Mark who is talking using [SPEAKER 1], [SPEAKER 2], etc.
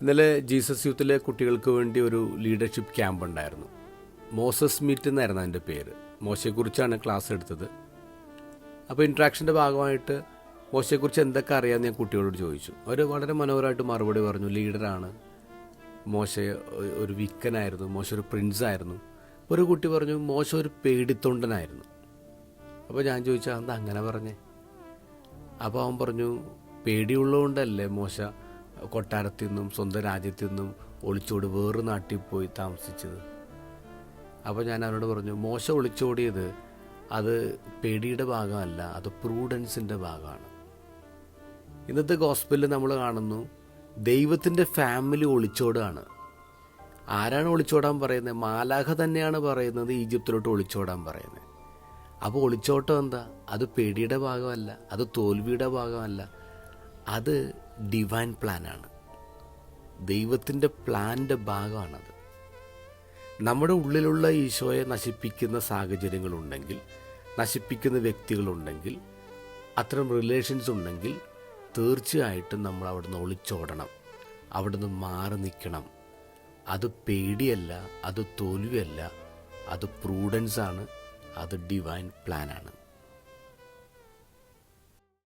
[SPEAKER 1] ഇന്നലെ ജീസസ് യൂത്തിലെ കുട്ടികൾക്ക് വേണ്ടി ഒരു ലീഡർഷിപ്പ് ക്യാമ്പ് ഉണ്ടായിരുന്നു. മോസസ് മീറ്റ് എന്നായിരുന്നു അതിന്റെ പേര്. മോശയെക്കുറിച്ചാണ് ക്ലാസ് എടുത്തത്. അപ്പോൾ ഇൻട്രാക്ഷന്റെ ഭാഗമായിട്ട് മോശയെക്കുറിച്ച് എന്തൊക്കെ അറിയാമെന്ന് ഞാൻ കുട്ടികളോട് ചോദിച്ചു. അവർ വളരെ മനോഹരമായിട്ട് മറുപടി പറഞ്ഞു ലീഡറാണ്. മോശ ഒരു വിക്കനായിരുന്നു. മോശ ഒരു പ്രിൻസ് ആയിരുന്നു ഒരു കുട്ടി പറഞ്ഞു മോശ ഒരു പേടിത്തൊണ്ടനായിരുന്നു. അപ്പോൾ ഞാൻ ചോദിച്ചു എന്താ അങ്ങനെ പറഞ്ഞേ? അപ്പോൾ അവൻ പറഞ്ഞു പേടിയുള്ളതുകൊണ്ടല്ലേ മോശ കൊട്ടാരത്തിൽ നിന്നും സ്വന്തം രാജ്യത്തിൽ നിന്നും ഒളിച്ചോട് വേറെ നാട്ടിൽ പോയി താമസിച്ചത്. അപ്പോൾ ഞാൻ അവരോട് പറഞ്ഞു മോശം ഒളിച്ചോടിയത് അത് പേടിയുടെ ഭാഗമല്ല അത് പ്രൂഡൻസിന്റെ ഭാഗമാണ്. ഇന്നത്തെ ഗോസ്പലിൽ നമ്മൾ കാണുന്നു ദൈവത്തിന്റെ ഫാമിലി ഒളിച്ചോടാണ്. ആരാണ് ഒളിച്ചോടാൻ പറയുന്നത്? മാലാഖ തന്നെയാണ് പറയുന്നത് ഈജിപ്തിലോട്ട് ഒളിച്ചോടാൻ പറയുന്നത്. അപ്പോൾ ഒളിച്ചോട്ടം എന്താ? അത് പേടിയുടെ ഭാഗമല്ല അത് തോൽവിയുടെ ഭാഗമല്ല. അത് ഡിവൈൻ പ്ലാനാണ് ദൈവത്തിന്റെ പ്ലാന്റെ ഭാഗമാണത്. നമ്മുടെ ഉള്ളിലുള്ള ഈശോയെ നശിപ്പിക്കുന്ന സാഹചര്യങ്ങളുണ്ടെങ്കിൽ നശിപ്പിക്കുന്ന വ്യക്തികളുണ്ടെങ്കിൽ അത്തരം റിലേഷൻസ് ഉണ്ടെങ്കിൽ തീർച്ചയായിട്ടും നമ്മൾ അവിടുന്ന് ഒളിച്ചോടണം. അവിടുന്ന് മാറി നിൽക്കണം. അത് പേടിയല്ല അത് തോൽവിയല്ല അത് പ്രൂഡൻസാണ് അത് ഡിവൈൻ പ്ലാനാണ്